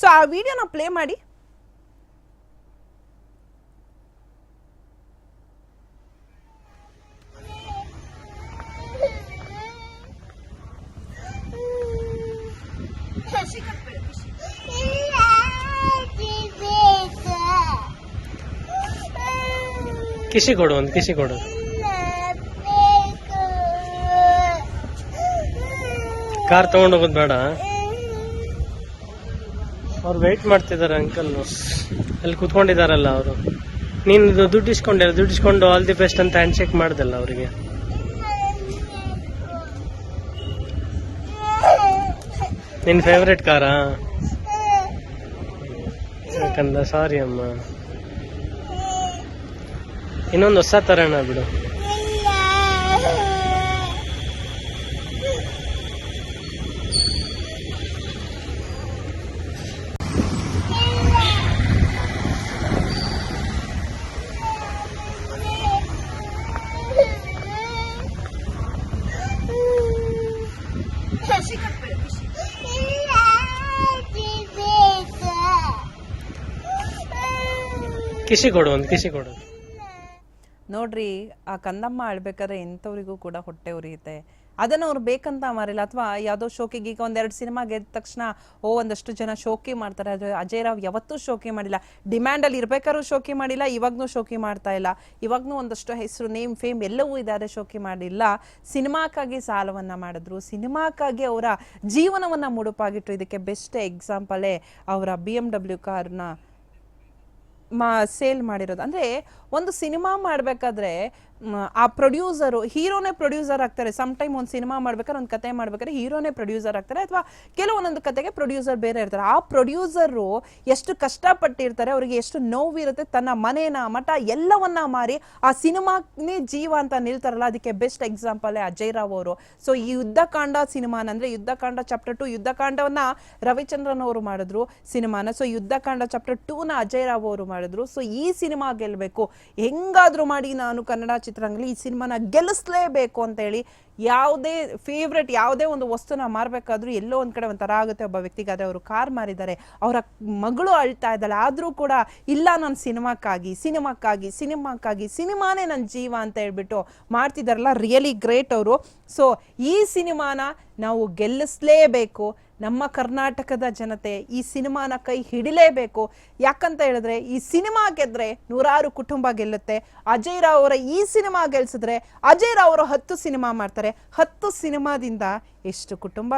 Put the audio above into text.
So ಆ ವಿಡಿಯೋನ play ಮಾಡಿ. ಕಿಸಿ ಕೊಡು ಒಂದು ಕಿಸಿ ಕೊಡು. ಕಾರ್ ತಗೊಂಡೋಗೋದು ಬೇಡ. ಅವ್ರು ವೆಯ್ಟ್ ಮಾಡ್ತಿದ್ದಾರೆ ಅಂಕಲ್ ಅಲ್ಲಿ ಕುತ್ಕೊಂಡಿದಾರಲ್ಲ ಅವರು. ನೀನು ದುಡ್ಡು ಇಸ್ಕೊಂಡಿಲ್ಲ ದುಡ್ಡು ಇಸ್ಕೊಂಡು ಆಲ್ ದಿ ಬೆಸ್ಟ್ ಅಂತ ಹ್ಯಾಂಡ್ ಶೇಕ್ ಮಾಡ್ದಲ್ಲ ಅವರಿಗೆ. ನಿನ್ನ ಫೇವ್ರೆಟ್ ಕಾರಾ ಯಾಕಂದ ಸಾರಿ ಅಮ್ಮ. ಇನ್ನೊಂದು ಹೊಸ ತರೋಣ ಬಿಡು. ಕಿಸಿ ಕೊಡು ಕಿಸಿ ಕೊಡು. ನೋಡ್ರಿ ಆ ಕಂದಮ್ಮ ಆಳ್ಬೇಕಾದ್ರೆ ಎಂಥವ್ರಿಗೂ ಕೂಡ ಹೊಟ್ಟೆ ಉರಿಯುತ್ತೆ. ಅದನ್ನ ಅವ್ರು ಬೇಕಂತ ಮಾರಿಲ್ಲ. ಅಥವಾ ಯಾವುದೋ ಶೋಕಿಗೆ ಈಗ ಒಂದೆರಡು ಸಿನಿಮಾ ಗೆದ್ದ ತಕ್ಷಣ, ಓ, ಒಂದಷ್ಟು ಜನ ಶೋಕಿ ಮಾಡ್ತಾರೆ. ಅದು ಅಜಯ್ ರಾವ್ ಯಾವತ್ತೂ ಶೋಕಿ ಮಾಡಿಲ್ಲ. ಡಿಮ್ಯಾಂಡಲ್ಲಿ ಇರ್ಬೇಕಾದ್ರೂ ಶೋಕಿ ಮಾಡಿಲ್ಲ, ಇವಾಗ್ನೂ ಶೋಕಿ ಮಾಡ್ತಾ ಇಲ್ಲ. ಇವಾಗ್ನೂ ಒಂದಷ್ಟು ಹೆಸರು ನೇಮ್ ಫೇಮ್ ಎಲ್ಲವೂ ಇದ್ದಾರೆ ಶೋಕಿ ಮಾಡಿಲ್ಲ. ಸಿನಿಮಾಕ್ಕಾಗಿ ಸಾಲವನ್ನ ಮಾಡಿದ್ರು. ಸಿನಿಮಾಕ್ಕಾಗಿ ಅವರ ಜೀವನವನ್ನ ಮುಡುಪಾಗಿಟ್ರು. ಇದಕ್ಕೆ ಬೆಸ್ಟ್ ಎಕ್ಸಾಂಪಲೇ ಅವರ ಬಿ ಎಂ ಡಬ್ಲ್ಯೂ ಕಾರ್ನ ಮಾ ಸೇಲ್ ಮಾಡಿರೋದು. ಅಂದರೆ ಒಂದು ಸಿನಿಮಾ ಮಾಡಬೇಕಾದ್ರೆ ಆ ಪ್ರೊಡ್ಯೂಸರು, ಹೀರೋನೇ ಪ್ರೊಡ್ಯೂಸರ್ ಆಗ್ತಾರೆ. ಸಮ್ ಟೈಮ್ ಒಂದು ಸಿನಿಮಾ ಮಾಡ್ಬೇಕಾದ್ರೆ ಒಂದು ಕತೆ ಮಾಡ್ಬೇಕಾದ್ರೆ ಹೀರೋನೇ ಪ್ರೊಡ್ಯೂಸರ್ ಆಗ್ತಾರೆ ಅಥವಾ ಕೆಲವೊಂದೊಂದು ಕತೆಗೆ ಪ್ರೊಡ್ಯೂಸರ್ ಬೇರೆ ಇರ್ತಾರೆ. ಆ ಪ್ರೊಡ್ಯೂಸರು ಎಷ್ಟು ಕಷ್ಟಪಟ್ಟಿರ್ತಾರೆ, ಅವರಿಗೆ ಎಷ್ಟು ನೋವಿರುತ್ತೆ, ತನ್ನ ಮನೇನ, ಮಠ ಎಲ್ಲವನ್ನ ಮಾರಿ ಆ ಸಿನಿಮಾನೇ ಜೀವ ಅಂತ ನಿಲ್ತಾರಲ್ಲ. ಅದಕ್ಕೆ ಬೆಸ್ಟ್ ಎಕ್ಸಾಂಪಲ್ ಅಜಯ್ ರಾವ್ ಅವರು. ಸೊ ಈ ಯುದ್ಧಕಾಂಡ ಸಿನಿಮಾ ಅಂದ್ರೆ ಯುದ್ಧಕಾಂಡ ಚಾಪ್ಟರ್ ಟು ಯುದ್ಧಕಾಂಡವನ್ನ ರವಿಚಂದ್ರನ್ ಅವರು ಮಾಡಿದ್ರು ಸಿನಿಮಾನ. ಸೊ ಯುದ್ಧಕಾಂಡ ಚಾಪ್ಟರ್ ಟೂನ ಅಜಯ್ ರಾವ್ ಅವರು ಮಾಡಿದ್ರು. ಸೊ ಈ ಸಿನಿಮಾ ಗೆಲ್ಲಬೇಕು ಹೆಂಗಾದ್ರೂ ಮಾಡಿ ನಾನು ಕನ್ನಡ ಚಿತ್ರರಂಗದಲ್ಲಿ ಈ ಸಿನಿಮಾನ ಗೆಲ್ಲಿಸ್ಲೇಬೇಕು ಅಂತ ಹೇಳಿ ಯಾವುದೇ ಫೇವ್ರೆಟ್ ಯಾವುದೇ ಒಂದು ವಸ್ತುನ ಮಾರಬೇಕಾದ್ರೂ ಎಲ್ಲೋ ಒಂದು ಕಡೆ ಒಂಥರ ಆಗುತ್ತೆ. ಒಬ್ಬ ವ್ಯಕ್ತಿಗೆ ಅದೇ ಅವರು ಕಾರ್ ಮಾರಿದ್ದಾರೆ. ಅವರ ಮಗಳು ಅಳ್ತಾ ಇದ್ದಾಳೆ. ಆದರೂ ಕೂಡ ಇಲ್ಲ ನಾನು ಸಿನಿಮಾಕ್ಕಾಗಿ ಸಿನಿಮಾಕ್ಕಾಗಿ ಸಿನಿಮಾಕ್ಕಾಗಿ, ಸಿನಿಮಾನೇ ನನ್ನ ಜೀವ ಅಂತ ಹೇಳ್ಬಿಟ್ಟು ಮಾಡ್ತಿದ್ದಾರಲ್ಲ ರಿಯಲಿ ಗ್ರೇಟ್ ಅವರು. ಸೊ ಈ ಸಿನಿಮಾನ ನಾವು ಗೆಲ್ಲಿಸಲೇಬೇಕು. ನಮ್ಮ ಕರ್ನಾಟಕದ ಜನತೆ ಈ ಸಿನಿಮಾನ ಕೈ ಹಿಡಿಲೇಬೇಕು. ಯಾಕಂತ ಹೇಳಿದ್ರೆ, ಈ ಸಿನಿಮಾ ಗೆದ್ರೆ ನೂರಾರು ಕುಟುಂಬ ಗೆಲ್ಲುತ್ತೆ. ಅಜಯ್ ರಾವ್ ಅವರ ಈ ಸಿನಿಮಾ ಗೆಲ್ಸಿದ್ರೆ ಅಜಯ್ ರಾವ್ ಅವರು ಹತ್ತು ಸಿನಿಮಾ ಮಾಡ್ತಾರೆ. ಹತ್ತು ಸಿನಿಮಾದಿಂದ ಎಷ್ಟು ಕುಟುಂಬ